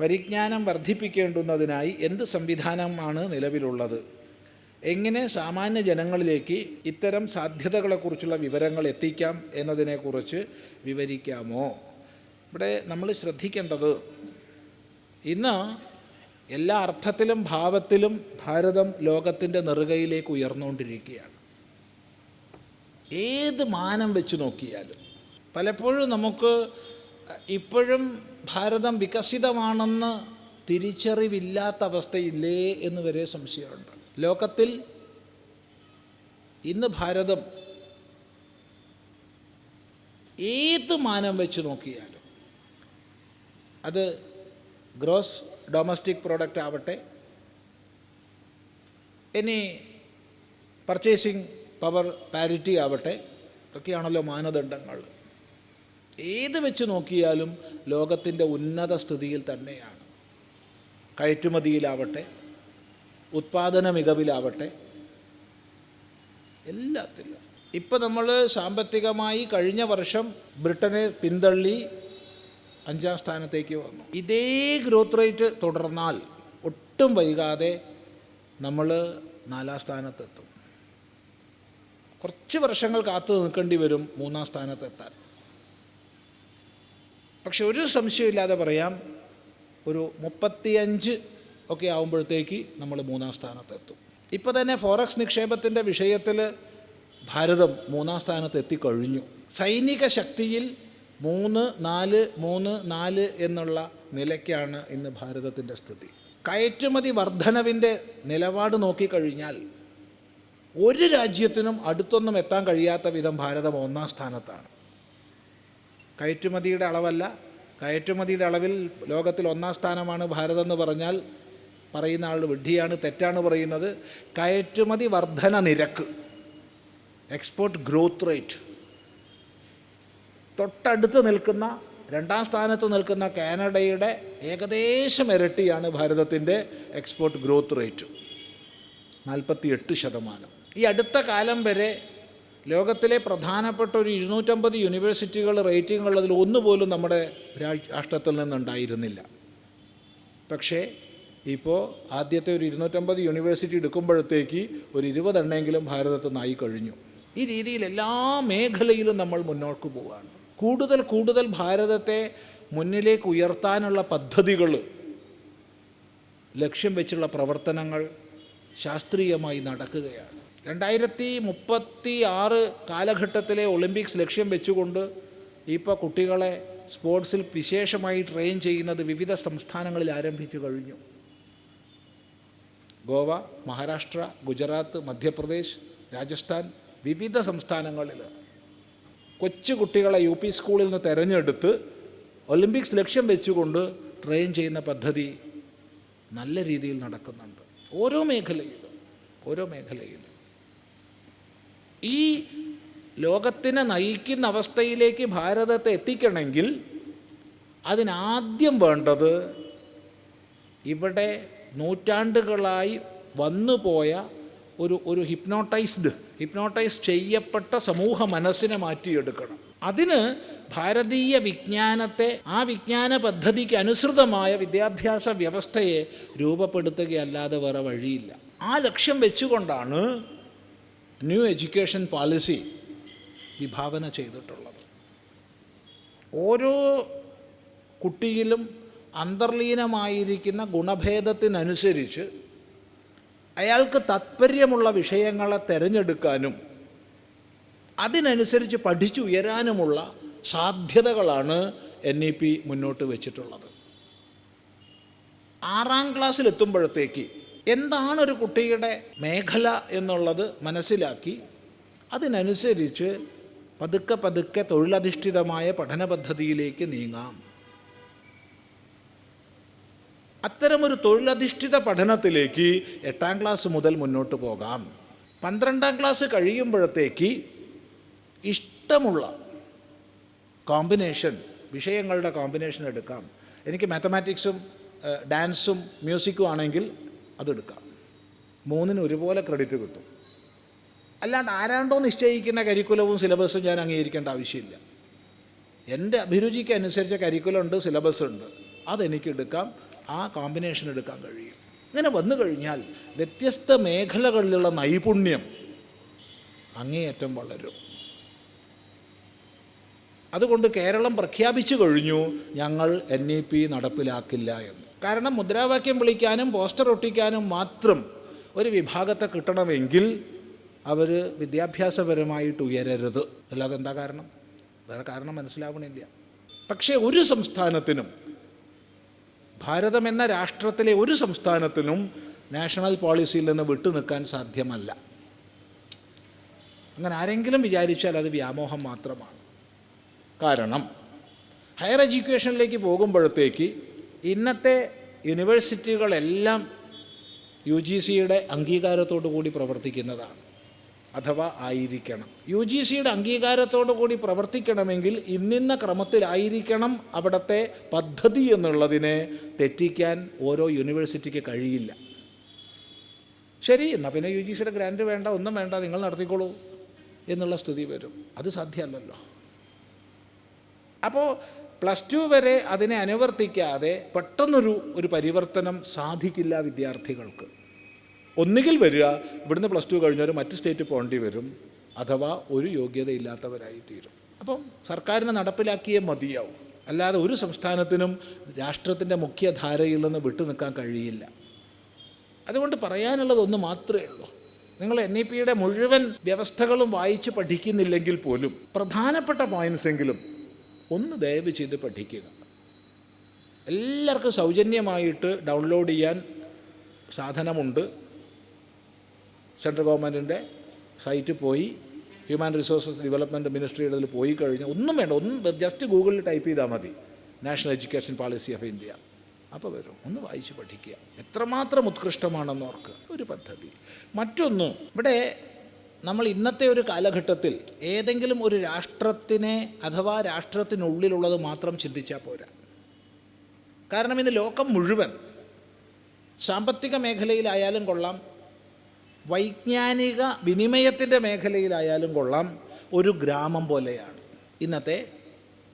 പരിജ്ഞാനം വർദ്ധിപ്പിക്കേണ്ടുന്നതിനായി എന്ത് സംവിധാനമാണ് നിലവിലുള്ളത്? എങ്ങനെ സാമാന്യ ജനങ്ങളിലേക്ക് ഇത്തരം സാധ്യതകളെക്കുറിച്ചുള്ള വിവരങ്ങൾ എത്തിക്കാം എന്നതിനെക്കുറിച്ച് വിവരിക്കാമോ? ഇവിടെ നമ്മൾ ശ്രദ്ധിക്കേണ്ടത് ഇന്ന് എല്ലാ അർത്ഥത്തിലും ഭാവത്തിലും ഭാരതം ലോകത്തിന്റെ നെറുകയിലേക്ക് ഉയർന്നുകൊണ്ടിരിക്കുകയാണ്. ഏത് മാനം വെച്ച് നോക്കിയാലും പലപ്പോഴും നമുക്ക് ഇപ്പോഴും ഭാരതം വികസിതമാണെന്ന് തിരിച്ചറിവില്ലാത്ത അവസ്ഥയില്ലേ എന്ന് വരെ സംശയമുണ്ട്. ലോകത്തിൽ ഇന്ന് ഭാരതം ഏത് മാനം വെച്ച് നോക്കിയാലും അത് ഗ്രോസ് ഡൊമസ്റ്റിക് പ്രോഡക്റ്റ് ആവട്ടെ ഇനി പർച്ചേസിങ് പവർ പാരിറ്റി ആവട്ടെ ഒക്കെയാണല്ലോ മാനദണ്ഡങ്ങൾ. ഏത് വെച്ച് നോക്കിയാലും ലോകത്തിന്റെ ഉന്നത സ്ഥിതിയിൽ തന്നെയാണ്. കയറ്റുമതിയിലാവട്ടെ ഉത്പാദന മികവിലാവട്ടെ എല്ലാത്തിലും. ഇപ്പം നമ്മൾ സാമ്പത്തികമായി കഴിഞ്ഞ വർഷം ബ്രിട്ടനെ പിന്തള്ളി അഞ്ചാം സ്ഥാനത്തേക്ക് വന്നു. ഇതേ ഗ്രോത്ത് റേറ്റ് തുടർന്നാൽ ഒട്ടും വൈകാതെ നമ്മൾ നാലാം സ്ഥാനത്തെത്തും. കുറച്ച് വർഷങ്ങൾ കാത്തു നിൽക്കേണ്ടി വരും മൂന്നാം സ്ഥാനത്തെത്താൻ. പക്ഷെ ഒരു സംശയമില്ലാതെ പറയാം. ഒരു മുപ്പത്തിയഞ്ച് ഒക്കെ ആകുമ്പോഴത്തേക്ക് നമ്മൾ മൂന്നാം സ്ഥാനത്തെത്തും. ഇപ്പോൾ തന്നെ ഫോറക്സ് നിക്ഷേപത്തിന്റെ വിഷയത്തിൽ ഭാരതം മൂന്നാം സ്ഥാനത്ത് എത്തിക്കഴിഞ്ഞു. സൈനിക ശക്തിയിൽ മൂന്ന് നാല് മൂന്ന് നാല് എന്നുള്ള നിലയ്ക്കാണ് ഇന്ന് ഭാരതത്തിന്റെ സ്ഥിതി. കയറ്റുമതി വർധനവിന്റെ നിലപാട് നോക്കിക്കഴിഞ്ഞാൽ ഒരു രാജ്യത്തിനും അടുത്തൊന്നും എത്താൻ കഴിയാത്ത വിധം ഭാരതം ഒന്നാം സ്ഥാനത്താണ്. കയറ്റുമതിയുടെ അളവല്ല. കയറ്റുമതിയുടെ അളവിൽ ലോകത്തിൽ ഒന്നാം സ്ഥാനമാണ് ഭാരതം എന്ന് പറഞ്ഞാൽ പറയുന്ന ആൾ വിഡ്ഢിയാണ് തെറ്റാണ് പറയുന്നത്. കയറ്റുമതി വർധന നിരക്ക്. എക്സ്പോർട്ട് ഗ്രോത്ത് റേറ്റ് തൊട്ടടുത്ത് നിൽക്കുന്ന രണ്ടാം സ്ഥാനത്ത് നിൽക്കുന്ന കാനഡയുടെ ഏകദേശം ഇരട്ടിയാണ് ഭാരതത്തിന്റെ എക്സ്പോർട്ട് ഗ്രോത്ത് റേറ്റ് നാൽപ്പത്തി എട്ട് ശതമാനം. ഈ അടുത്ത കാലം വരെ ലോകത്തിലെ പ്രധാനപ്പെട്ട ഒരു ഇരുന്നൂറ്റമ്പത് യൂണിവേഴ്സിറ്റികൾ റേറ്റിംഗ് ഉള്ളതിൽ ഒന്നുപോലും നമ്മുടെ രാഷ്ട്രത്തിൽ നിന്നുണ്ടായിരുന്നില്ല. പക്ഷേ ഇപ്പോൾ ആദ്യത്തെ ഒരു ഇരുന്നൂറ്റമ്പത് യൂണിവേഴ്സിറ്റി എടുക്കുമ്പോഴത്തേക്ക് ഒരു ഇരുപതെണ്ണെങ്കിലും ഭാരതത്തിൽ നിന്നായി കഴിഞ്ഞു. ഈ രീതിയിൽ എല്ലാ മേഖലയിലും നമ്മൾ മുന്നോട്ട് പോവുകയാണ് കൂടുതൽ കൂടുതൽ ഭാരതത്തെ മുന്നിലേക്ക് ഉയർത്താനുള്ള പദ്ധതികൾ ലക്ഷ്യം വെച്ചുള്ള പ്രവർത്തനങ്ങൾ ശാസ്ത്രീയമായി നടക്കുകയാണ്. രണ്ടായിരത്തി മുപ്പത്തി ആറ് കാലഘട്ടത്തിലെ ഒളിമ്പിക്സ് ലക്ഷ്യം വെച്ചുകൊണ്ട് ഇപ്പോൾ കുട്ടികളെ സ്പോർട്സിൽ വിശേഷമായി ട്രെയിൻ ചെയ്യുന്നത് വിവിധ സംസ്ഥാനങ്ങളിൽ ആരംഭിച്ചു കഴിഞ്ഞു. ഗോവ മഹാരാഷ്ട്ര ഗുജറാത്ത് മധ്യപ്രദേശ് രാജസ്ഥാൻ വിവിധ സംസ്ഥാനങ്ങളിൽ കൊച്ചു കുട്ടികളെ യു പി സ്കൂളിൽ നിന്ന് തിരഞ്ഞെടുത്ത് ഒളിമ്പിക്സ് ലക്ഷ്യം വെച്ചുകൊണ്ട് ട്രെയിൻ ചെയ്യുന്ന പദ്ധതി നല്ല രീതിയിൽ നടക്കുന്നുണ്ട്. ഓരോ മേഖലയിലും ഓരോ മേഖലയിലും. ഈ ലോകത്തിനെ നയിക്കുന്ന അവസ്ഥയിലേക്ക് ഭാരതത്തെ എത്തിക്കണമെങ്കിൽ അതിനാദ്യം വേണ്ടത് ഇവിടെ നൂറ്റാണ്ടുകളായി വന്നുപോയ ഒരു ഒരു ഹിപ്നോട്ടൈസ്ഡ് ഹിപ്നോട്ടൈസ് ചെയ്യപ്പെട്ട സമൂഹ മനസ്സിനെ മാറ്റിയെടുക്കണം. അതിന് ഭാരതീയ വിജ്ഞാനത്തെ ആ വിജ്ഞാന പദ്ധതിക്ക് അനുസൃതമായ വിദ്യാഭ്യാസ വ്യവസ്ഥയെ രൂപപ്പെടുത്തുകയല്ലാതെ വേറെ വഴിയില്ല. ആ ലക്ഷ്യം വെച്ചുകൊണ്ടാണ് ന്യൂ എഡ്യൂക്കേഷൻ പോളിസി വിഭാവന ചെയ്തിട്ടുള്ളത്. ഓരോ കുട്ടിയിലും അന്തർലീനമായിരിക്കുന്ന ഗുണഭേദത്തിനനുസരിച്ച് അയാൾക്ക് താത്പര്യമുള്ള വിഷയങ്ങളെ തിരഞ്ഞെടുക്കാനും അതിനനുസരിച്ച് പഠിച്ചുയരാനുമുള്ള സാധ്യതകളാണ് എൻ ഇ പി മുന്നോട്ട് വെച്ചിട്ടുള്ളത്. ആറാം ക്ലാസ്സിലെത്തുമ്പോഴത്തേക്ക് എന്താണ് ഒരു കുട്ടിയുടെ മേഖല എന്നുള്ളത് മനസ്സിലാക്കി അതിനനുസരിച്ച് പതുക്കെ പതുക്കെ തൊഴിലധിഷ്ഠിതമായ പഠന പദ്ധതിയിലേക്ക് നീങ്ങാം. അത്തരമൊരു തൊഴിലധിഷ്ഠിത പഠനത്തിലേക്ക് എട്ടാം ക്ലാസ് മുതൽ മുന്നോട്ട് പോകാം. പന്ത്രണ്ടാം ക്ലാസ് കഴിയുമ്പോഴത്തേക്ക് ഇഷ്ടമുള്ള കോമ്പിനേഷൻ വിഷയങ്ങളുടെ കോമ്പിനേഷൻ എടുക്കാം. എനിക്ക് മാത്തമാറ്റിക്സും ഡാൻസും മ്യൂസിക്കും ആണെങ്കിൽ അതെടുക്കാം. മൂന്നിന് ഒരുപോലെ ക്രെഡിറ്റ് കിട്ടും. അല്ലാണ്ട് ആരാണ്ടോ നിശ്ചയിക്കുന്ന കരിക്കുലവും സിലബസും ഞാൻ അംഗീകരിക്കേണ്ട ആവശ്യമില്ല. എന്റെ അഭിരുചിക്ക് അനുസരിച്ച കരിക്കുലം ഉണ്ട്. സിലബസ് ഉണ്ട് എടുക്കാം ആ കോമ്പിനേഷൻ എടുക്കാൻ കഴിയും. ഇങ്ങനെ വന്നു കഴിഞ്ഞാൽ വ്യത്യസ്ത മേഖലകളിലുള്ള നൈപുണ്യം അങ്ങേയറ്റം വളരും. അതുകൊണ്ട് കേരളം പ്രഖ്യാപിച്ചു കഴിഞ്ഞു ഞങ്ങൾ എൻ ഇ പി നടപ്പിലാക്കില്ല എന്ന്. കാരണം മുദ്രാവാക്യം വിളിക്കാനും പോസ്റ്റർ ഒട്ടിക്കാനും മാത്രം ഒരു വിഭാഗത്തെ കിട്ടണമെങ്കിൽ അവർ വിദ്യാഭ്യാസപരമായിട്ട് ഉയരരുത്. അല്ലാതെ എന്താ കാരണം? വേറെ കാരണം മനസ്സിലാവണില്ല. പക്ഷേ ഒരു സംസ്ഥാനത്തിനും ഭാരതം എന്ന രാഷ്ട്രത്തിലെ ഒരു സംസ്ഥാനത്തിനും നാഷണൽ പോളിസിയിൽ നിന്ന് വിട്ടു നിൽക്കാൻ സാധ്യമല്ല. അങ്ങനെ ആരെങ്കിലും വിചാരിച്ചാൽ അത് വ്യാമോഹം മാത്രമാണ്. കാരണം ഹയർ എഡ്യൂക്കേഷനിലേക്ക് പോകുമ്പോഴത്തേക്ക് ഇന്നത്തെ യൂണിവേഴ്സിറ്റികളെല്ലാം യു ജി സിയുടെ അംഗീകാരത്തോടു കൂടി പ്രവർത്തിക്കുന്നതാണ്. അഥവാ ആയിരിക്കണം. യു ജി സിയുടെ അംഗീകാരത്തോടു കൂടി പ്രവർത്തിക്കണമെങ്കിൽ ഇന്നിന്ന ക്രമത്തിലായിരിക്കണം അവിടുത്തെ പദ്ധതി എന്നുള്ളതിനെ തെറ്റിക്കാൻ ഓരോ യൂണിവേഴ്സിറ്റിക്ക് കഴിയില്ല. ശരി എന്നാൽ പിന്നെ യു ജി സിയുടെ ഗ്രാൻഡ് വേണ്ട ഒന്നും വേണ്ട നിങ്ങൾ നടത്തിക്കോളൂ എന്നുള്ള സ്ഥിതി വരും. അത് സാധ്യമല്ലല്ലോ. അപ്പോൾ പ്ലസ് ടു വരെ അതിനെ അനുവർത്തിക്കാതെ പെട്ടെന്നൊരു ഒരു പരിവർത്തനം സാധിക്കില്ല വിദ്യാർത്ഥികൾക്ക്. ഒന്നുകിൽ വരിക ഇവിടുന്ന് പ്ലസ് ടു കഴിഞ്ഞവർ മറ്റ് സ്റ്റേറ്റ് പോകേണ്ടി വരും അഥവാ ഒരു യോഗ്യതയില്ലാത്തവരായി തീരും. അപ്പം സർക്കാരിനെ നടപ്പിലാക്കിയേ മതിയാവും. അല്ലാതെ ഒരു സംസ്ഥാനത്തിനും രാഷ്ട്രത്തിന്റെ മുഖ്യധാരയിൽ നിന്ന് വിട്ടു നിൽക്കാൻ കഴിയില്ല. അതുകൊണ്ട് പറയാനുള്ളത് ഒന്ന് മാത്രമേ ഉള്ളൂ. നിങ്ങൾ എൻ ഇ പിയുടെ മുഴുവൻ വ്യവസ്ഥകളും വായിച്ച് പഠിക്കുന്നില്ലെങ്കിൽ പോലും പ്രധാനപ്പെട്ട പോയിൻസ് എങ്കിലും ഒന്ന് ദയവ് ചെയ്ത് പഠിക്കുക. എല്ലാവർക്കും സൗജന്യമായിട്ട് ഡൗൺലോഡ് ചെയ്യാൻ സാധനമുണ്ട്. സെൻട്രൽ ഗവൺമെന്റിന്റെ സൈറ്റിൽ പോയി. ഹ്യൂമൻ റിസോഴ്സസ് ഡെവലപ്മെന്റ് മിനിസ്ട്രിയുടെ ഇതിൽ പോയി കഴിഞ്ഞാൽ ഒന്നും വേണ്ട ഒന്നും ജസ്റ്റ് ഗൂഗിളിൽ ടൈപ്പ് ചെയ്താൽ മതി. National Education Policy of India അപ്പോൾ വരും. ഒന്ന് വായിച്ച് പഠിക്കുക. എത്രമാത്രം ഉത്കൃഷ്ടമാണെന്ന് ഓർക്ക് ഒരു പദ്ധതി. മറ്റൊന്ന് ഇവിടെ നമ്മൾ ഇന്നത്തെ ഒരു കാലഘട്ടത്തിൽ ഏതെങ്കിലും ഒരു രാഷ്ട്രത്തിനെ അഥവാ രാഷ്ട്രത്തിനുള്ളിലുള്ളത് മാത്രം ചിന്തിച്ചാൽ പോരാ. കാരണം ഇന്ന് ലോകം മുഴുവൻ സാമ്പത്തിക മേഖലയിലായാലും കൊള്ളാം വൈജ്ഞാനിക വിനിമയത്തിന്റെ മേഖലയിലായാലും കൊള്ളാം ഒരു ഗ്രാമം പോലെയാണ്. ഇന്നത്തെ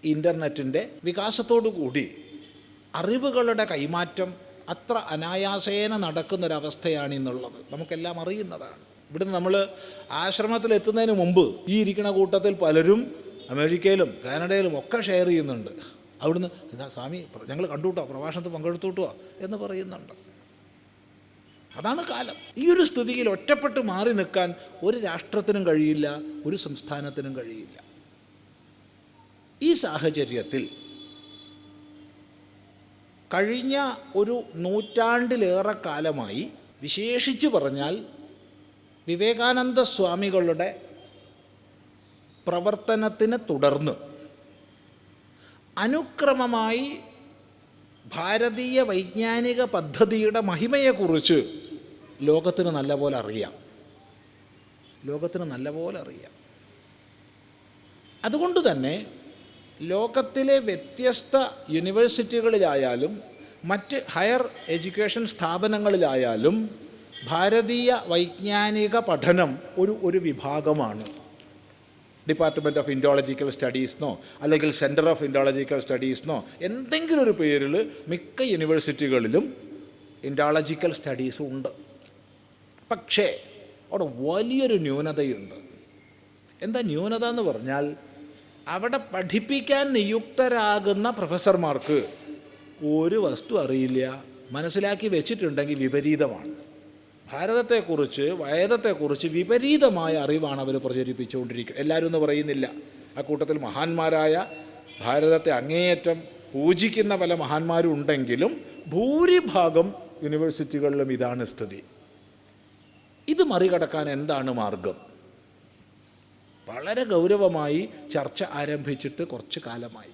ഇന്റർനെറ്റിന്റെ കൂടി അറിവുകളുടെ കൈമാറ്റം അത്ര അനായാസേന നടക്കുന്നൊരവസ്ഥയാണ് ഇന്നുള്ളത്. നമുക്കെല്ലാം അറിയുന്നതാണ്. ഇവിടുന്ന് നമ്മൾ ആശ്രമത്തിൽ എത്തുന്നതിന് മുമ്പ് ഈ ഇരിക്കുന്ന കൂട്ടത്തിൽ പലരും അമേരിക്കയിലും കാനഡയിലും ഒക്കെ ഷെയർ ചെയ്യുന്നുണ്ട്. അവിടുന്ന് എന്താ സ്വാമി ഞങ്ങൾ കണ്ടുട്ടോ പ്രഭാഷണത്തിൽ പങ്കെടുത്തുട്ടോ എന്ന് പറയുന്നുണ്ട്. അതാണ് കാലം. ഈ ഒരു സ്ഥിതിയിൽ ഒറ്റപ്പെട്ട് മാറി നിൽക്കാൻ ഒരു രാഷ്ട്രത്തിനും കഴിയില്ല ഒരു സംസ്ഥാനത്തിനും കഴിയില്ല. ഈ സാഹചര്യത്തിൽ കഴിഞ്ഞ ഒരു നൂറ്റാണ്ടിലേറെ കാലമായി വിശേഷിച്ച് പറഞ്ഞാൽ വിവേകാനന്ദ സ്വാമികളുടെ പ്രവർത്തനത്തിന് തുടർന്ന് അനുക്രമമായി ഭാരതീയ വൈജ്ഞാനിക പദ്ധതിയുടെ മഹിമയെക്കുറിച്ച് ലോകത്തിന് നല്ലപോലെ അറിയാം. ലോകത്തിന് നല്ലപോലെ അറിയാം. അതുകൊണ്ട് തന്നെ ലോകത്തിലെ വ്യത്യസ്ത യൂണിവേഴ്സിറ്റികളിലായാലും മറ്റ് ഹയർ എഡ്യൂക്കേഷൻ സ്ഥാപനങ്ങളിലായാലും ഭാരതീയ വൈജ്ഞാനിക പഠനം ഒരു ഒരു വിഭാഗമാണ്. ഡിപ്പാർട്ട്മെന്റ് ഓഫ് ഇൻഡോളജിക്കൽ സ്റ്റഡീസിനോ അല്ലെങ്കിൽ സെന്റർ ഓഫ് ഇൻഡോളജിക്കൽ സ്റ്റഡീസിനോ എന്തെങ്കിലും ഒരു പേരിൽ മിക്ക യൂണിവേഴ്സിറ്റികളിലും ഇൻഡോളജിക്കൽ സ്റ്റഡീസും ഉണ്ട്. പക്ഷേ അവിടെ വലിയൊരു ന്യൂനതയുണ്ട്. എന്താ ന്യൂനത എന്ന് പറഞ്ഞാൽ അവിടെ പഠിപ്പിക്കാൻ നിയുക്തരാകുന്ന പ്രൊഫസർമാർക്ക് ഒരു വസ്തു അറിയില്ല മനസ്സിലാക്കി വെച്ചിട്ടുണ്ടെങ്കിൽ വിപരീതമാണ്. ഭാരതത്തെക്കുറിച്ച് വേദത്തെക്കുറിച്ച് വിപരീതമായ അറിവാണ് അവർ പ്രചരിപ്പിച്ചുകൊണ്ടിരിക്കുന്നത് എല്ലാവരും എന്ന് പറയുന്നില്ല. ആ കൂട്ടത്തിൽ മഹാന്മാരായ ഭാരതത്തെ അങ്ങേയറ്റം പൂജിക്കുന്ന പല മഹാന്മാരും ഉണ്ടെങ്കിലും ഭൂരിഭാഗം യൂണിവേഴ്സിറ്റികളിലും ഇതാണ് സ്ഥിതി. ഇത് മറികടക്കാൻ എന്താണ് മാർഗം? വളരെ ഗൗരവമായി ചർച്ച ആരംഭിച്ചിട്ട് കുറച്ച് കാലമായി.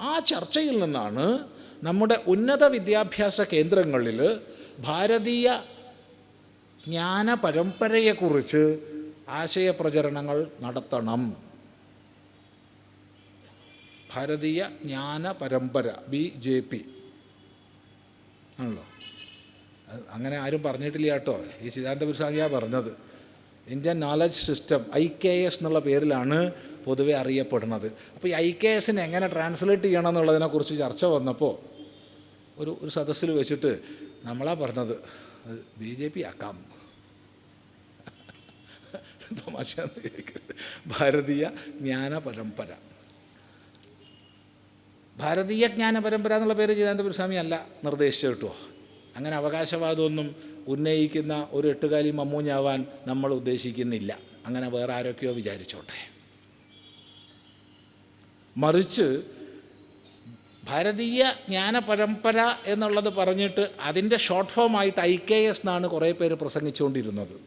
ആ ചർച്ചയിൽ നിന്നാണ് നമ്മുടെ ഉന്നത വിദ്യാഭ്യാസ കേന്ദ്രങ്ങളിൽ ഭാരതീയ ജ്ഞാന പരമ്പരയെക്കുറിച്ച് ആശയപ്രചരണങ്ങൾ നടത്തണം. ഭാരതീയ ജ്ഞാന പരമ്പര ബി ജെ പി. ആണല്ലോ? അങ്ങനെ ആരും പറഞ്ഞിട്ടില്ല കേട്ടോ. ഈ ചിദാനന്ദപുര സ്വാമിയാണ് പറഞ്ഞത്. Indian Knowledge System I K S എന്നുള്ള പേരിലാണ് പൊതുവെ അറിയപ്പെടുന്നത്. അപ്പോൾ ഈ ഐ കെ എസിനെ എങ്ങനെ ട്രാൻസ്ലേറ്റ് ചെയ്യണം എന്നുള്ളതിനെക്കുറിച്ച് ചർച്ച വന്നപ്പോൾ ഒരു ഒരു സദസ്സിൽ വെച്ചിട്ട് നമ്മളാ പറഞ്ഞത്. ബി ജെ പി ആക്കാം. തമാശ ഭാരതീയ ജ്ഞാന പരമ്പര. ഭാരതീയ ജ്ഞാന പരമ്പര എന്നുള്ള പേര് ചിദാനന്ദപുര സ്വാമി അല്ല നിർദ്ദേശിച്ചു കേട്ടോ. അങ്ങനെ അവകാശവാദമൊന്നും ഉന്നയിക്കുന്ന ഒരു എട്ടുകാലി മമ്മൂഞ്ഞാവാൻ നമ്മൾ ഉദ്ദേശിക്കുന്നില്ല. അങ്ങനെ വേറെ ആരൊക്കെയോ വിചാരിച്ചോട്ടെ. മറിച്ച് ഭാരതീയ ജ്ഞാന പരമ്പര എന്നുള്ളത് പറഞ്ഞിട്ട് അതിന്റെ ഷോർട്ട് ഫോമായിട്ട് ഐ കെ എസ് എന്നാണ് കുറേ പേര് പ്രസംഗിച്ചുകൊണ്ടിരുന്നത്.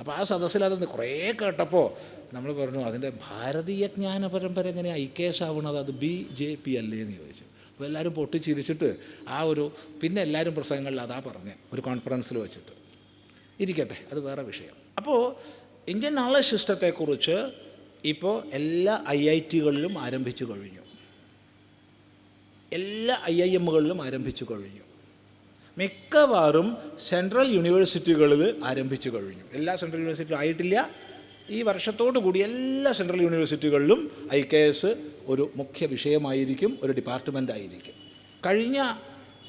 അപ്പോൾ ആ സദസ്സിൽ അതൊന്ന് കുറേ കേട്ടപ്പോൾ നമ്മൾ പറഞ്ഞു അതിന്റെ ഭാരതീയ ജ്ഞാന പരമ്പര എങ്ങനെ ഐ കെ എസ് ആവുന്നത് അത് ബി ജെ പി അല്ലേ? എന്ന് ചോദിച്ചു. അപ്പോൾ എല്ലാവരും പൊട്ടിച്ചിരിച്ചിട്ട് ആ ഒരു പിന്നെ എല്ലാവരും പ്രസംഗങ്ങളിൽ അതാ പറഞ്ഞത് ഒരു കോൺഫറൻസിൽ വെച്ചിട്ട്. ഇരിക്കട്ടെ അത് വേറെ വിഷയം. അപ്പോൾ ഇന്ത്യൻ നോളജ് സിസ്റ്റത്തെക്കുറിച്ച് ഇപ്പോൾ എല്ലാ ഐ ഐ ടികളിലും ആരംഭിച്ചു കഴിഞ്ഞു. എല്ലാ ഐ ഐ എമ്മുകളിലും ആരംഭിച്ചു കഴിഞ്ഞു. മിക്കവാറും സെൻട്രൽ യൂണിവേഴ്സിറ്റികളിൽ ആരംഭിച്ചു കഴിഞ്ഞു. എല്ലാ സെൻട്രൽ യൂണിവേഴ്സിറ്റിയും ആയിട്ടില്ല. ഈ വർഷത്തോടു കൂടി എല്ലാ സെൻട്രൽ യൂണിവേഴ്സിറ്റികളിലും ഐ കെ എസ് ഒരു മുഖ്യ വിഷയമായിരിക്കും ഒരു ഡിപ്പാർട്ട്മെന്റ് ആയിരിക്കും കഴിഞ്ഞ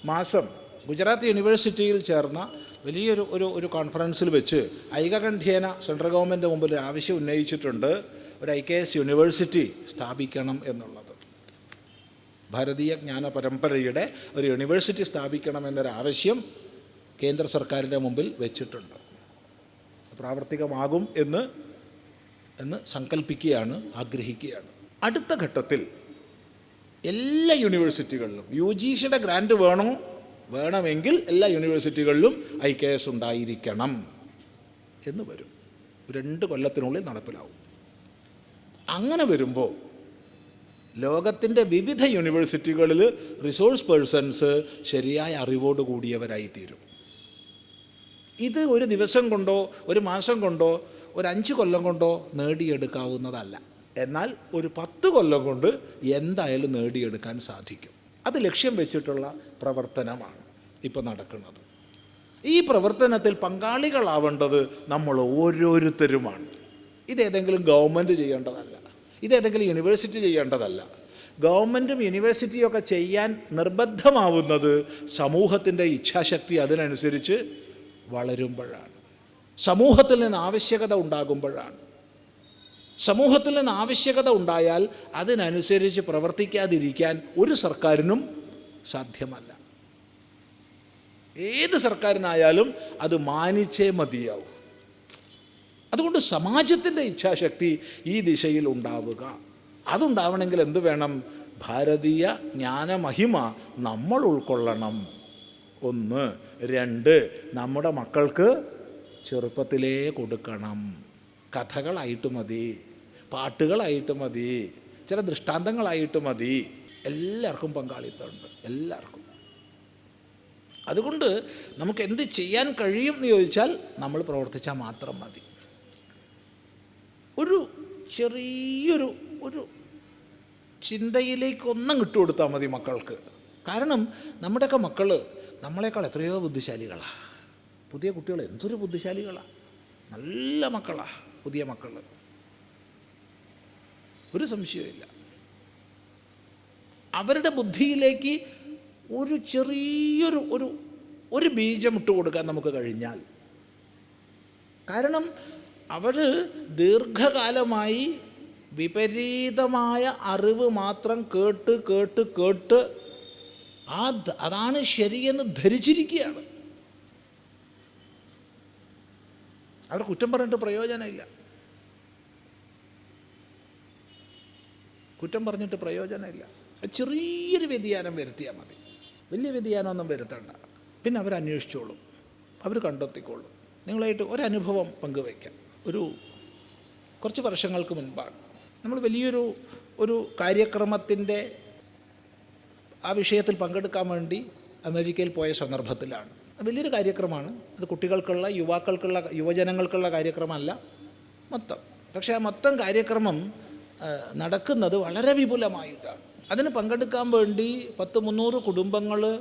മാസം ഗുജറാത്ത് യൂണിവേഴ്സിറ്റിയിൽ ചേർന്ന വലിയൊരു ഒരു ഒരു കോൺഫറൻസിൽ വെച്ച് ഐകകണ്ഠ്യേന സെൻട്രൽ ഗവൺമെന്റ് മുമ്പിൽ ആവശ്യം ഉന്നയിച്ചിട്ടുണ്ട്. ഒരു ഐ കെ എസ് യൂണിവേഴ്സിറ്റി സ്ഥാപിക്കണം എന്നുള്ളത്. ഭാരതീയ ജ്ഞാന പരമ്പരയുടെ ഒരു യൂണിവേഴ്സിറ്റി സ്ഥാപിക്കണമെന്നൊരാവശ്യം കേന്ദ്ര സർക്കാരിന്റെ മുമ്പിൽ വെച്ചിട്ടുണ്ട്. പ്രാവർത്തികമാകും എന്ന് എന്ന് സങ്കല്പിക്കുകയാണ് ആഗ്രഹിക്കുകയാണ്. അടുത്ത ഘട്ടത്തിൽ എല്ലാ യൂണിവേഴ്സിറ്റികളിലും യു ജി സിയുടെ ഗ്രാൻഡ് വേണോ വേണമെങ്കിൽ എല്ലാ യൂണിവേഴ്സിറ്റികളിലും ഐ കെ എസ് ഉണ്ടായിരിക്കണം എന്ന് വരും. രണ്ട് കൊല്ലത്തിനുള്ളിൽ നടപ്പിലാവും. അങ്ങനെ വരുമ്പോൾ ലോകത്തിന്റെ വിവിധ യൂണിവേഴ്സിറ്റികളിൽ റിസോഴ്സ് പേഴ്സൺസ് ശരിയായ അറിവോട് കൂടിയവരായി തീരും. ഇത് ഒരു ദിവസം കൊണ്ടോ ഒരു മാസം കൊണ്ടോ ഒരു അഞ്ച് കൊല്ലം കൊണ്ടോ നേടിയെടുക്കാവുന്നതല്ല. എന്നാൽ ഒരു പത്ത് കൊല്ലം കൊണ്ട് എന്തായാലും നേടിയെടുക്കാൻ സാധിക്കും. അത് ലക്ഷ്യം വെച്ചിട്ടുള്ള പ്രവർത്തനമാണ് ഇപ്പോൾ നടക്കുന്നത്. ഈ പ്രവർത്തനത്തിൽ പങ്കാളികളാവേണ്ടത് നമ്മൾ ഓരോരുത്തരുമാണ്. ഇതേതെങ്കിലും ഗവൺമെന്റ് ചെയ്യേണ്ടതല്ല. ഇതേതെങ്കിലും യൂണിവേഴ്സിറ്റി ചെയ്യേണ്ടതല്ല. ഗവൺമെന്റും യൂണിവേഴ്സിറ്റിയും ഒക്കെ ചെയ്യാൻ നിർബന്ധമാവുന്നത് സമൂഹത്തിന്റെ ഇച്ഛാശക്തി അതിനനുസരിച്ച് വളരുമ്പോഴാണ്. സമൂഹത്തിൽ നിന്ന് ആവശ്യകത ഉണ്ടാകുമ്പോഴാണ്. സമൂഹത്തിൽ നിന്ന് ആവശ്യകത ഉണ്ടായാൽ അതിനനുസരിച്ച് പ്രവർത്തിക്കാതിരിക്കാൻ ഒരു സർക്കാരിനും സാധ്യമല്ല. ഏത് സർക്കാരിനായാലും അത് മാനിച്ചേ മതിയാവും. അതുകൊണ്ട് സമാജത്തിന്റെ ഇച്ഛാശക്തി ഈ ദിശയിൽ ഉണ്ടാവുക. അതുണ്ടാവണമെങ്കിൽ എന്ത് വേണം? ഭാരതീയ ജ്ഞാനമഹിമ നമ്മൾ ഉൾക്കൊള്ളണം. ഒന്ന്. രണ്ട്. നമ്മുടെ മക്കൾക്ക് ചെറുപ്പത്തിലേ കൊടുക്കണം. കഥകളായിട്ട് മതി. പാട്ടുകളായിട്ട് മതി. ചില ദൃഷ്ടാന്തങ്ങളായിട്ട് മതി. എല്ലാവർക്കും പങ്കാളിത്തമുണ്ട്. എല്ലാവർക്കും. അതുകൊണ്ട് നമുക്ക് എന്ത് ചെയ്യാൻ കഴിയും എന്ന് ചോദിച്ചാൽ നമ്മൾ പ്രവർത്തിച്ചാൽ മാത്രം മതി. ഒരു ചെറിയൊരു ഒരു ചിന്തയിലേക്കൊന്നും കിട്ടുകൊടുത്താൽ മതി മക്കൾക്ക്. കാരണം നമ്മുടെയൊക്കെ മക്കൾ നമ്മളെക്കാൾ എത്രയോ ബുദ്ധിശാലികളാണ് പുതിയ കുട്ടികൾ എന്തൊരു ബുദ്ധിശാലികളാണ് നല്ല മക്കളാണ് പുതിയ മക്കൾ ഒരു സംശയമില്ല അവരുടെ ബുദ്ധിയിലേക്ക് ഒരു ചെറിയൊരു ഒരു ഒരു ബീജം ഇട്ട് കൊടുക്കാൻ നമുക്ക് കഴിഞ്ഞാൽ. കാരണം അവർ ദീർഘകാലമായി വിപരീതമായ അറിവ് മാത്രം കേട്ട് കേട്ട് കേട്ട് ആ അതാണ് ശരിയെന്ന് ധരിച്ചിരിക്കുകയാണ്. അവർ കുറ്റം പറഞ്ഞിട്ട് പ്രയോജനമില്ല. കുറ്റം പറഞ്ഞിട്ട് പ്രയോജനമില്ല. ചെറിയൊരു വ്യതിയാനം വരുത്തിയാൽ മതി. വലിയ വ്യതിയാനമൊന്നും വരുത്തണ്ട. പിന്നെ അവരന്വേഷിച്ചോളും. അവർ കണ്ടെത്തിക്കോളും. നിങ്ങളായിട്ട് ഒരനുഭവം പങ്കുവയ്ക്കാം. ഒരു കുറച്ച് വർഷങ്ങൾക്ക് മുൻപാണ്. നമ്മൾ വലിയൊരു ഒരു കാര്യക്രമത്തിന്റെ ആ വിഷയത്തിൽ പങ്കെടുക്കാൻ വേണ്ടി അമേരിക്കയിൽ പോയ സന്ദർഭത്തിലാണ്. വലിയൊരു കാര്യക്രമമാണ്. അത് കുട്ടികൾക്കുള്ള യുവാക്കൾക്കുള്ള യുവജനങ്ങൾക്കുള്ള കാര്യക്രമമല്ല. മൊത്തം. പക്ഷേ ആ മൊത്തം കാര്യക്രമം നടക്കുന്നത് വളരെ വിപുലമായിട്ടാണ്. അതിന് പങ്കെടുക്കാൻ വേണ്ടി പത്ത് മുന്നൂറ് കുടുംബങ്ങൾ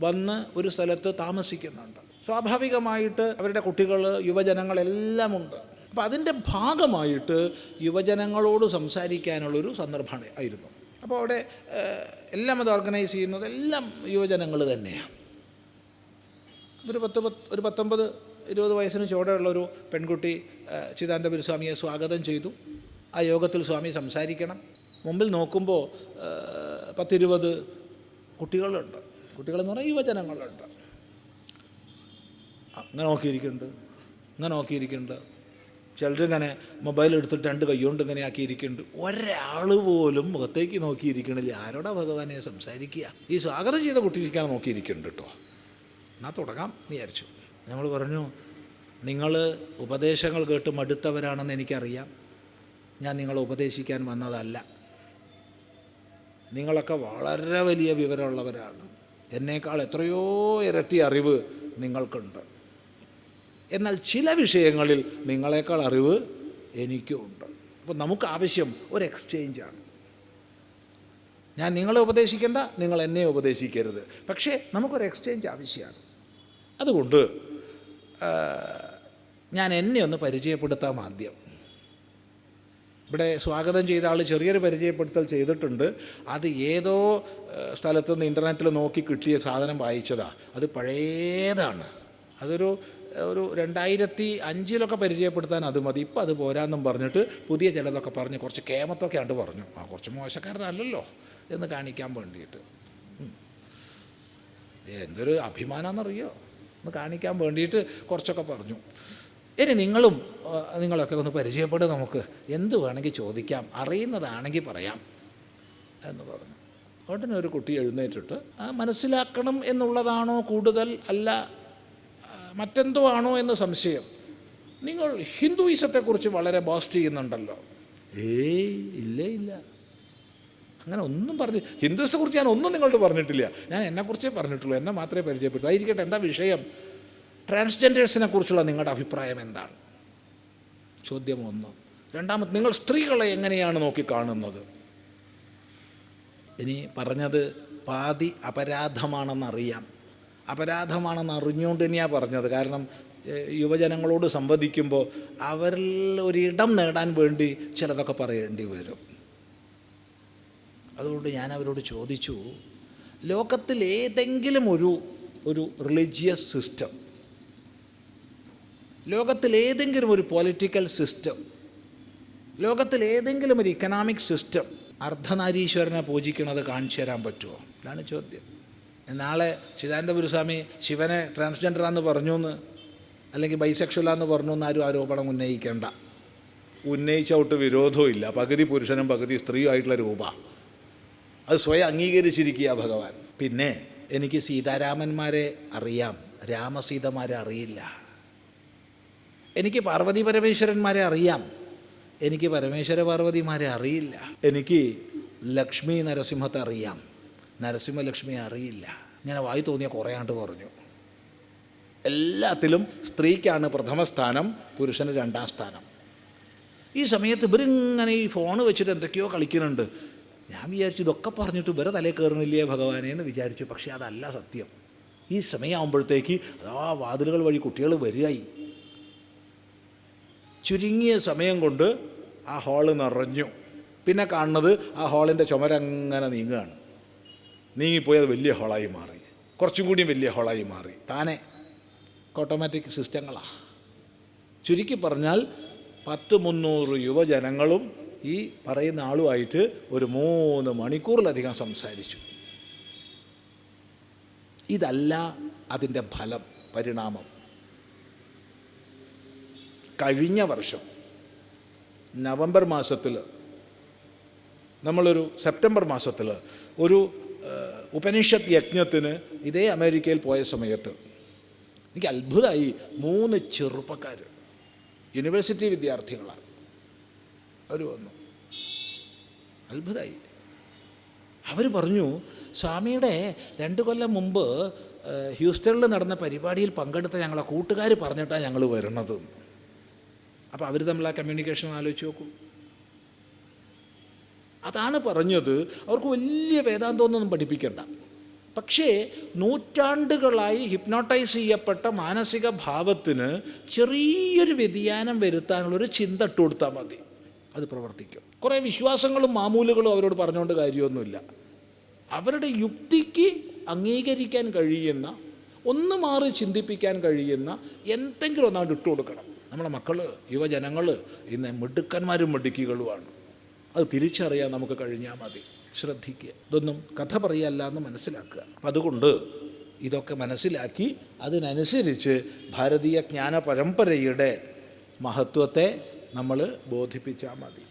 വന്ന് ഒരു സ്ഥലത്ത് താമസിക്കുന്നുണ്ട്. സ്വാഭാവികമായിട്ട് അവരുടെ കുട്ടികൾ യുവജനങ്ങളെല്ലാം ഉണ്ട് അപ്പോൾ അതിന്റെ ഭാഗമായിട്ട് യുവജനങ്ങളോട് സംസാരിക്കാനുള്ളൊരു സന്ദർഭമാണ് ആയിരുന്നു. അപ്പോൾ അവിടെ എല്ലാം അത് ഓർഗനൈസ് ചെയ്യുന്നത് എല്ലാം യുവജനങ്ങൾ തന്നെയാണ് ഒരു പത്ത് ഒരു പത്തൊമ്പത് ഇരുപത് വയസ്സിന് ചുവടെയുള്ളൊരു പെൺകുട്ടി ചിദാനന്ദപുരി സ്വാമിയെ സ്വാഗതം ചെയ്തു. ആ യോഗത്തിൽ സ്വാമി സംസാരിക്കണം. മുമ്പിൽ നോക്കുമ്പോൾ പത്തിരുപത് കുട്ടികളുണ്ട്. കുട്ടികളെന്ന് പറഞ്ഞാൽ യുവജനങ്ങളുണ്ട്. അങ്ങനെ നോക്കിയിരിക്കുന്നുണ്ട്. ഇങ്ങനെ നോക്കിയിരിക്കുന്നുണ്ട്. ചിലരിങ്ങനെ മൊബൈൽ എടുത്തിട്ട് രണ്ട് കൈകൊണ്ട് ഇങ്ങനെ ആക്കിയിരിക്കുന്നുണ്ട്. ഒരാൾ പോലും മുഖത്തേക്ക് നോക്കിയിരിക്കണില്ല. ആരോടാ ഭഗവാനെ സംസാരിക്കുക? ഈ സ്വാഗതം ചെയ്ത കുട്ടിയിരിക്കാൻ നോക്കിയിരിക്കുന്നുണ്ട് കേട്ടോ. എന്നാൽ തുടങ്ങാം വിചാരിച്ചു. നമ്മൾ പറഞ്ഞു നിങ്ങൾ ഉപദേശങ്ങൾ കേട്ട് മടുത്തവരാണെന്ന് എനിക്കറിയാം. ഞാൻ നിങ്ങളെ ഉപദേശിക്കാൻ വന്നതല്ല. നിങ്ങളൊക്കെ വളരെ വലിയ വിവരമുള്ളവരാണ്. എന്നേക്കാൾ എത്രയോ ഇരട്ടി അറിവ് നിങ്ങൾക്കുണ്ട്. എന്നാൽ ചില വിഷയങ്ങളിൽ നിങ്ങളെക്കാൾ അറിവ് എനിക്കും ഉണ്ട്. അപ്പോൾ നമുക്ക് ആവശ്യം ഒരു എക്സ്ചേഞ്ചാണ് ഞാൻ നിങ്ങളെ ഉപദേശിക്കേണ്ട നിങ്ങൾ എന്നെ ഉപദേശിക്കരുത്. പക്ഷേ നമുക്കൊരു എക്സ്ചേഞ്ച് ആവശ്യമാണ്. അതുകൊണ്ട് ഞാൻ എന്നെ ഒന്ന് പരിചയപ്പെടുത്താം ആദ്യം. ഇവിടെ സ്വാഗതം ചെയ്ത ആൾ ചെറിയൊരു പരിചയപ്പെടുത്തൽ ചെയ്തിട്ടുണ്ട്. അത് ഏതോ സ്ഥലത്തുനിന്ന് ഇന്റർനെറ്റിൽ നോക്കി കിട്ടിയ സാധനം വായിച്ചതാണ് അത് പഴയതാണ്. അതൊരു ഒരു രണ്ടായിരത്തി അഞ്ചിലൊക്കെ പരിചയപ്പെടുത്താൻ അത് മതി. ഇപ്പം അത് പോരാന്നും പറഞ്ഞിട്ട് പുതിയ ചിലതൊക്കെ പറഞ്ഞ് കുറച്ച് കേമത്തൊക്കെ ആണ്ട് പറഞ്ഞു. ആ കുറച്ച് മോശക്കാരനല്ലല്ലോ എന്ന് കാണിക്കാൻ വേണ്ടിയിട്ട്. എന്തൊരു അഭിമാനമെന്നറിയോ എന്ന് കാണിക്കാൻ വേണ്ടിയിട്ട് കുറച്ചൊക്കെ പറഞ്ഞു. ഇനി നിങ്ങളും നിങ്ങളൊക്കെ ഒന്ന് പരിചയപ്പെടുക നമുക്ക്. എന്ത് വേണമെങ്കിൽ ചോദിക്കാം അറിയുന്നതാണെങ്കിൽ പറയാം എന്ന് പറഞ്ഞു. ഉടനെ ഒരു കുട്ടി എഴുന്നേറ്റിട്ട് മനസ്സിലാക്കണം എന്നുള്ളതാണോ കൂടുതൽ അല്ല മറ്റെന്തോ ആണോ എന്ന് സംശയം. നിങ്ങൾ ഹിന്ദുയിസത്തെക്കുറിച്ച് വളരെ ബോസ്റ്റ് ചെയ്യുന്നുണ്ടല്ലോ. ഏയ് ഇല്ല ഇല്ല. അങ്ങനെ ഒന്നും പറഞ്ഞു ഹിന്ദുസിനെക്കുറിച്ച് ഞാൻ ഒന്നും നിങ്ങളോട് പറഞ്ഞിട്ടില്ല. ഞാൻ എന്നെക്കുറിച്ചേ പറഞ്ഞിട്ടുള്ളൂ. എന്നെ മാത്രമേ പരിചയപ്പെടുത്തൂ ആയിരിക്കട്ടെ എന്താ വിഷയം? ട്രാൻസ്ജെൻഡേഴ്സിനെ കുറിച്ചുള്ള നിങ്ങളുടെ അഭിപ്രായം എന്താണ്? ചോദ്യം ഒന്ന്. രണ്ടാമത് നിങ്ങൾ സ്ത്രീകളെ എങ്ങനെയാണ് നോക്കി കാണുന്നത് ഇനി പറഞ്ഞത് പാതി അപരാധമാണെന്നറിയാം. അപരാധമാണെന്ന് അറിഞ്ഞുകൊണ്ട് തന്നെയാണ് പറഞ്ഞത്. കാരണം യുവജനങ്ങളോട് സംവദിക്കുമ്പോൾ അവരിൽ ഒരിടം നേടാൻ വേണ്ടി ചിലതൊക്കെ പറയേണ്ടി വരും. അതുകൊണ്ട് ഞാൻ അവരോട് ചോദിച്ചു ലോകത്തിൽ ഏതെങ്കിലും ഒരു ഒരു റിലീജിയസ് സിസ്റ്റം ലോകത്തിൽ ഏതെങ്കിലും ഒരു പൊളിറ്റിക്കൽ സിസ്റ്റം ലോകത്തിൽ ഏതെങ്കിലും ഒരു ഇക്കണോമിക് സിസ്റ്റം അർദ്ധനാരീശ്വരനെ പൂജിക്കുന്നത് കാണിച്ചു തരാൻ പറ്റുമോ? ഇതാണ് ചോദ്യം. നാളെ ചിദാനന്ദപുരസ്വാമി ശിവനെ ട്രാൻസ്ജെൻഡറാന്ന് പറഞ്ഞു എന്ന് അല്ലെങ്കിൽ ബൈസെക്ഷലാന്ന് പറഞ്ഞു എന്ന് ആരും ആരോപണം ഉന്നയിക്കേണ്ട. ഉന്നയിച്ചോട്ട് വിരോധവും ഇല്ല. പകുതി പുരുഷനും പകുതി സ്ത്രീയും ആയിട്ടുള്ള രൂപ. അത് സ്വയം അംഗീകരിച്ചിരിക്കുക ഭഗവാൻ. പിന്നെ എനിക്ക് സീതാരാമന്മാരെ അറിയാം. രാമസീതമാരെ അറിയില്ല. എനിക്ക് പാർവതി പരമേശ്വരന്മാരെ അറിയാം. എനിക്ക് പരമേശ്വര പാർവതിമാരെ അറിയില്ല. എനിക്ക് ലക്ഷ്മി നരസിംഹത്തെ അറിയാം. നരസിംഹലക്ഷ്മിയെ അറിയില്ല. ഞാൻ വായി തോന്നിയ കുറേ ആണ്ട് പറഞ്ഞു. എല്ലാത്തിലും സ്ത്രീക്കാണ് പ്രഥമ സ്ഥാനം പുരുഷന് രണ്ടാം സ്ഥാനം. ഈ സമയത്ത് ഇവരിങ്ങനെ ഈ ഫോൺ വെച്ചിട്ട് എന്തൊക്കെയോ കളിക്കുന്നുണ്ട്. ഞാൻ വിചാരിച്ചു ഇതൊക്കെ പറഞ്ഞിട്ട് ഇവരെ തലേ കയറുന്നില്ലേ ഭഗവാനെ എന്ന് വിചാരിച്ചു. പക്ഷേ അതല്ല സത്യം. ഈ സമയമാകുമ്പോഴത്തേക്ക് ആ വാതിലുകൾ വഴി കുട്ടികൾ വരികയായി. ചുരുങ്ങിയ സമയം കൊണ്ട് ആ ഹാൾ നിറഞ്ഞു. പിന്നെ കാണുന്നത് ആ ഹാളിന്റെ ചുമരങ്ങനെ നീങ്ങുകയാണ്. നീങ്ങിപ്പോയി അത് വലിയ ഹോളായി മാറി. കുറച്ചും കൂടി വലിയ ഹോളായി മാറി. താനെ ഓട്ടോമാറ്റിക് സിസ്റ്റങ്ങളാണ് ചുരുക്കി പറഞ്ഞാൽ പത്ത് മുന്നൂറ് യുവജനങ്ങളും ഈ പറയുന്ന ആളുമായിട്ട് ഒരു മൂന്ന് മണിക്കൂറിലധികം സംസാരിച്ചു. ഇതല്ല അതിന്റെ ഫലം പരിണാമം. കഴിഞ്ഞ വർഷം നവംബർ മാസത്തിൽ നമ്മളൊരു സെപ്റ്റംബർ മാസത്തിൽ ഒരു ഉപനിഷത്ത് യജ്ഞത്തിന് ഇതേ അമേരിക്കയിൽ പോയ സമയത്ത് എനിക്ക് അത്ഭുതമായി മൂന്ന് ചെറുപ്പക്കാർ യൂണിവേഴ്സിറ്റി വിദ്യാർത്ഥികളാണ്. അവർ വന്നു. അത്ഭുതമായി. അവർ പറഞ്ഞു സ്വാമിയുടെ രണ്ട് കൊല്ലം മുമ്പ് ഹ്യൂസ്റ്റണിൽ നടന്ന പരിപാടിയിൽ പങ്കെടുത്ത ഞങ്ങളെ കൂട്ടുകാർ പറഞ്ഞിട്ടാണ് ഞങ്ങൾ വരുന്നത് അപ്പോൾ അവർ തമ്മിൽ ആ കമ്മ്യൂണിക്കേഷൻ ആലോചിച്ച് നോക്കൂ. അതാണ് പറഞ്ഞത്. അവർക്ക് വലിയ വേദാന്തമൊന്നും പഠിപ്പിക്കേണ്ട. പക്ഷേ നൂറ്റാണ്ടുകളായി ഹിപ്നോട്ടൈസ് ചെയ്യപ്പെട്ട മാനസിക ഭാവത്തിന് ചെറിയൊരു വ്യതിയാനം വരുത്താനുള്ളൊരു ചിന്ത ഇട്ട് കൊടുത്താൽ മതി. അത് പ്രവർത്തിക്കും. കുറേ വിശ്വാസങ്ങളും മാമൂലുകളും അവരോട് പറഞ്ഞുകൊണ്ട് കാര്യമൊന്നുമില്ല. അവരുടെ യുക്തിക്ക് അംഗീകരിക്കാൻ കഴിയുന്ന ഒന്ന് മാറി ചിന്തിപ്പിക്കാൻ കഴിയുന്ന എന്തെങ്കിലും ഒന്നാണ്ട് ഇട്ട് കൊടുക്കണം നമ്മളെ മക്കൾ യുവജനങ്ങൾ ഇന്ന് മിടുക്കന്മാരും മിടുക്കികളുമാണ്. അത് തിരിച്ചറിയാൻ നമുക്ക് കഴിഞ്ഞാൽ മതി. ശ്രദ്ധിക്കുക. ഇതൊന്നും കഥ പറയല്ല എന്ന് മനസ്സിലാക്കുക. അപ്പം അതുകൊണ്ട് ഇതൊക്കെ മനസ്സിലാക്കി അതിനനുസരിച്ച് ഭാരതീയ ജ്ഞാന പരമ്പരയുടെ മഹത്വത്തെ നമ്മൾ ബോധിപ്പിച്ചാൽ മതി.